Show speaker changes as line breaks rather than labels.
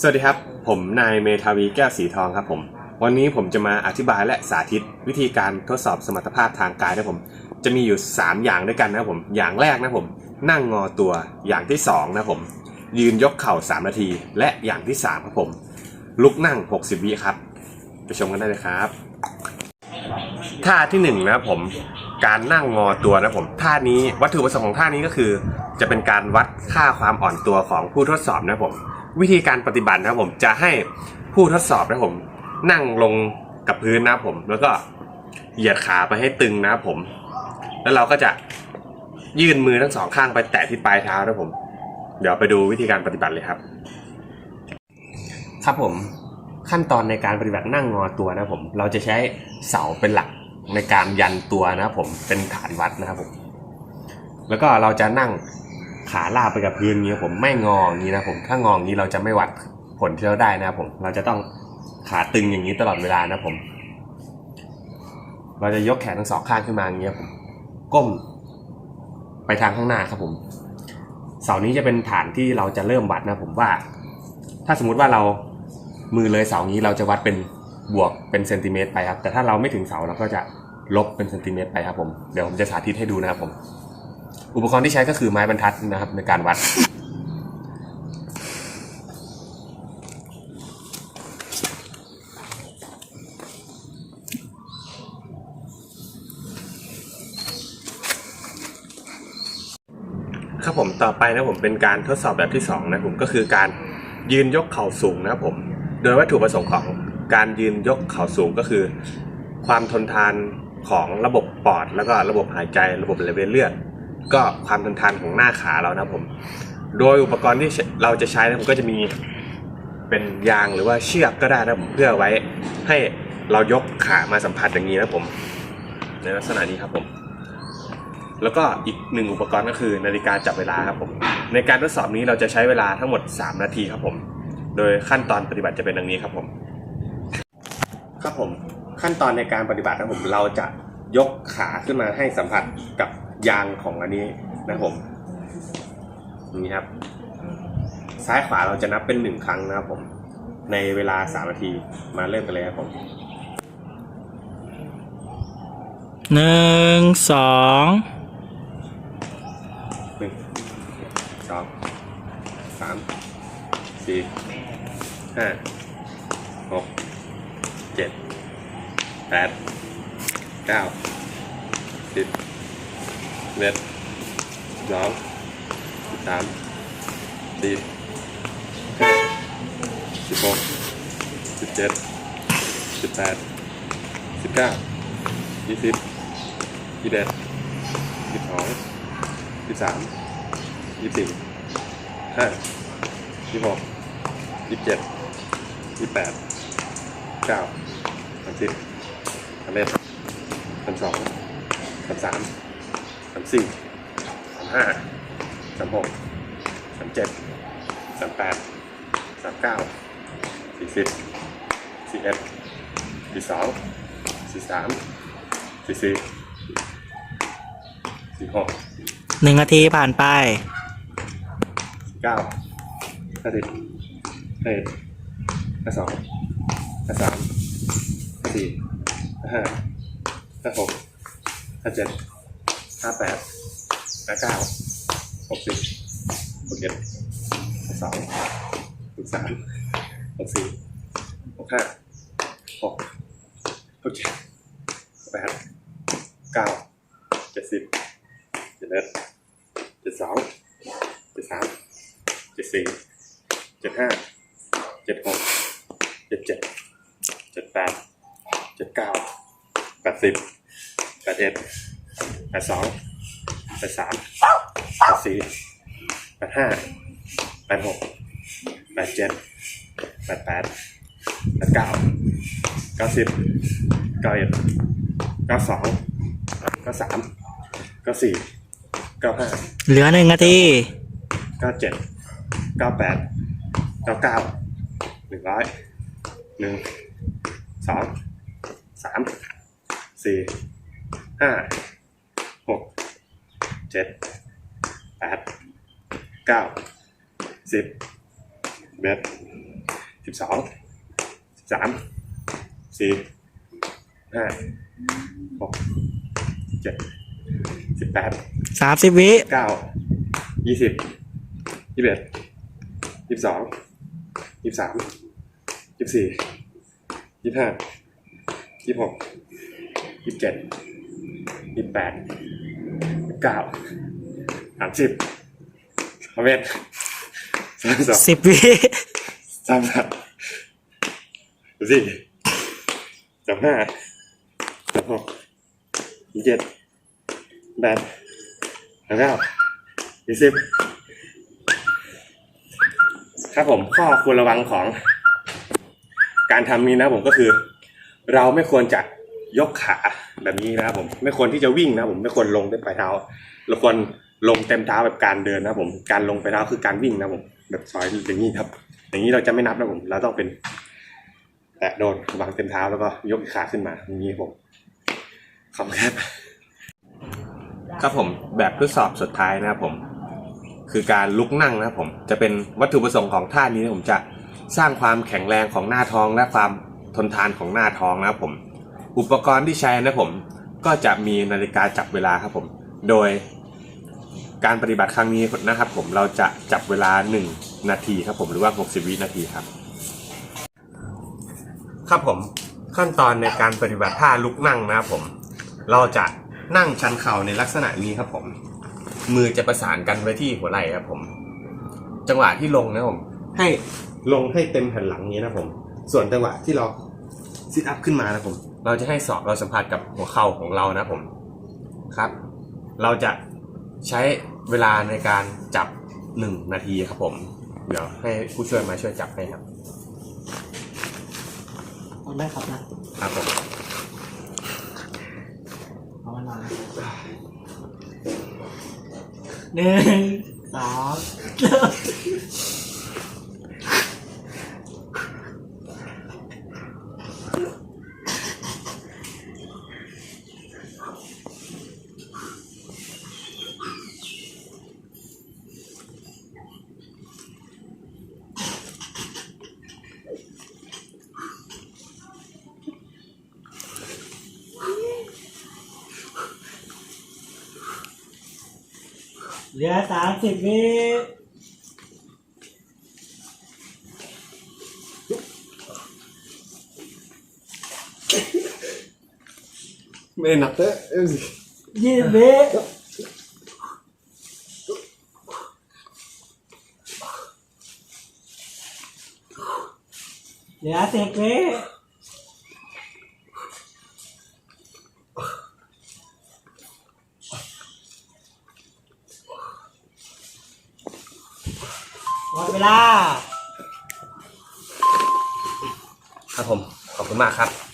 สวัสดีครับ ผมนายเมธาวีแก้วสีทองครับผม วันนี้ผมจะมาอธิบายและสาธิตวิธีการทดสอบสมรรถภาพทางกายนะผม จะมีอยู่ 3 อย่างด้วยกันนะผม อย่างแรกนะผม นั่งงอตัว อย่างที่ 2 นะผม ยืนยกเข่า 3 นาที และอย่างที่ 3 ครับผม ลุกนั่ง 60 วิครับ ไปชมกันได้เลยครับ ท่าที่หนึ่งนะผม การนั่งงอตัวนะผม ท่านี้วัตถุประสงค์ของท่านี้ก็คือ จะเป็นการวัดค่าความอ่อนตัวของผู้ทดสอบนะผม วิธีการปฏิบัตินะครับผมจะให้ผู้ทดสอบนะครับผม นั่งลงกับพื้นนะครับผม แล้วก็เหยียดขาไปให้ตึงนะครับผม แล้วเราก็จะยื่นมือทั้งสองข้างไปแตะที่ปลายเท้านะครับผม เดี๋ยวไปดูวิธีการปฏิบัติเลยครับ ครับผมขั้นตอนในการปฏิบัตินั่งงอตัวนะผมเราจะใช้เสาเป็นหลักในการยันตัวนะผมเป็นฐานวัดนะครับผมแล้วก็เราจะนั่ง ขาลาบไปกับพื้นนี้ผมไม่งออย่างนี้นะผมถ้างออย่างนี้เราจะไม่วัดผลที่เราได้นะครับผมเราจะต้องขาตึงอย่างนี้ตลอดเวลานะครับผม เราจะยกแขนทั้งสองข้างขึ้นมาอย่างนี้ครับผมก้ม ไปทางข้างหน้าครับผมเสานี้จะเป็นฐานที่เราจะเริ่มวัดนะครับผมว่า ถ้าสมมุติว่าเรามือเลยเสานี้เราจะวัดเป็นบวกเป็นเซนติเมตรไปครับ แต่ถ้าเราไม่ถึงเสาเราก็จะลบเป็นเซนติเมตรไปครับผม เดี๋ยวผมจะสาธิตให้ดูนะครับผม อุปกรณ์ที่ใช้ก็คือไม้บรรทัดนะครับ ในการวัด ครับผมต่อไปนะผมเป็นการทดสอบแบบที่สองนะผมก็คือการยืนยกเข่าสูงนะครับผม โดยวัตถุประสงค์ของการยืนยกเข่าสูงก็คือ ความทนทานของระบบปอด แล้วก็ระบบหายใจ ระบบไหลเวียนเลือด ก็ความทนทานของหน้าขาเรานะผม โดยอุปกรณ์ที่เราจะใช้นะผมก็จะมีเป็นยางหรือว่าเชือกก็ได้นะผมเพื่อไว้ให้เรายกขามาสัมผัสอย่างนี้นะผม ในลักษณะนี้ครับผม แล้วก็อีกหนึ่งอุปกรณ์ก็คือนาฬิกาจับเวลาครับผม ในการทดสอบนี้เราจะใช้เวลาทั้งหมด 3 นาทีครับผม โดยขั้นตอนปฏิบัติจะเป็นดังนี้ครับผม ครับผมขั้นตอนในการปฏิบัตินะผมเราจะยกขาขึ้นมาให้สัมผัสกับ ยางของอันนี้นะครับผมนี่ครับ ซ้ายขวาเราจะนับเป็นหนึ่งครั้งนะครับผม ในเวลาสามนาทีมาเริ่มกันเลยครับผม
หนึ่งสอง
หนึ่งสองสามสี่ห้าหกเจ็ดแปดเก้าสิบ เอ็ดสองสิบสามสี่ห้าสิบหกสิบเจ็ดสิบแปดสิบเก้ายี่สิบยี่สิบเอ็ดยี่สิบสองยี่สิบสามยี่สิบสี่ห้ายี่สิบหกยี่สิบเจ็ดยี่สิบแปดเก้าสามสิบสามเอ็ดสามสองสามสามามสี่สามห้าสามหกสามเจ็ดสามแปดสามเก้าสี่สิบสี่เอ็ดสี่สองสี่สามสี่สี่สี่หก
หนึ่งนาทีผ่านไป
เก้าห้าสิบห้าเอ็ดห้าสองห้าสามห้าสี่ห้าห้าห้าหกห้าเจ็ด ห้าแปดห้าเก้าหกสิบหกเจ็ดหกสองหกสามหกสี่หกห้าหกหกเจ็ดแปดเก้าเจ็ดสิบเจ็ดเอ็ดเจ็ดสองเจ็ดสามเจ็ดสี่เจ็ดห้าเจ็ดหกเจ็ดเจ็ดเจ็ดแปดเจ็ดเก้าแปดสิบแปดเอ็ด แปดสองแปดสามแปดสี่แปดห้าแปดหกแปดเจ็ดแปดแปดแปดเก้าเก้าสิบเก้าเอ็ดเก้าสองเก้าสามเก้าสี่เก้าห้า
เหลือหนึ่งนาที
เก้าเจ็ดเก้าแปดเก้าเก้าหนึ่งร้อยหนึ่งสองสามสี่ห้า หกเจ็ดแปดเก้าสิบเอ็ดสิบสองสิบสามสี่ห้าหกเจ็ดสิบแปด
สามสิบวิ
เก้ายี่สิบยี่สิบเอ็ดยี่สิบสองยี่สิบสามยี่สิบสี่ยี่สิบห้ายี่สิบหกยี่สิบเจ็ดยี่สิบแปด เก้าสามสิบสามเอ็ดสามสอง
สิบวิ
สามสามสี่สามห้าสามหกสามเจ็ดแปดสามเก้ายี่สิบครับผมข้อควรระวังของ การทำนี้นะผมก็คือ เราไม่ควรจะยกขา แบบนี้นะครับผมไม่ควรที่จะวิ่งนะผมไม่ควรลงด้วยปลายเท้าเราควรลงเต็มเท้าแบบการเดินนะผมการลงไปเท้าคือการวิ่งนะผมแบบซอยอย่างนี้ครับ อย่างนี้เราจะไม่นับนะผมเราต้องเป็นแตะโดนวางเต็มเท้าแล้วก็ยกขาขึ้นมาอย่างนี้ผมขอบคุณครับครับผมแบบทดสอบสุดท้ายนะครับผม คือการลุกนั่งนะครับผม จะเป็นวัตถุประสงค์ของท่านี้นะผมจะสร้างความแข็งแรงของหน้าท้องและความทนทานของหน้าท้องนะครับผม อุปกรณ์ที่ใช้นะผมก็จะมีนาฬิกาจับเวลาครับผม โดยการปฏิบัติครั้งนี้นะครับ ผมเราจะจับเวลา 1 นาทีครับผมหรือว่า 60 วินาทีครับ ครับผมขั้นตอนในการปฏิบัติท่าลุกนั่งนะครับผม เราจะนั่งชันเข่าในลักษณะนี้ครับผม มือจะประสานกันไว้ที่หัวไหล่ครับผม จังหวะที่ลงนะผมให้ลงให้เต็มแผ่นหลังนี้นะผม ส่วนจังหวะที่เราซิทอัพขึ้นมานะผม เราจะให้ศอกเราสัมผัสกับหัวเข่าของเรานะครับผมครับ เราจะใช้เวลาในการจับหนึ่งนาทีครับผม เดี๋ยวให้ผู้ช่วยมาช่วยจับให้ครับ
ได้ครับนะครับ
ผม
เอามานอนหนึ่งสอง เหลือสามสิบวิ
ไม่ได้นับเด้อเอ้ย
ยี่สิบวิเหลือสิบวิ หมดเวลา
ครับผม ขอบคุณมากครับ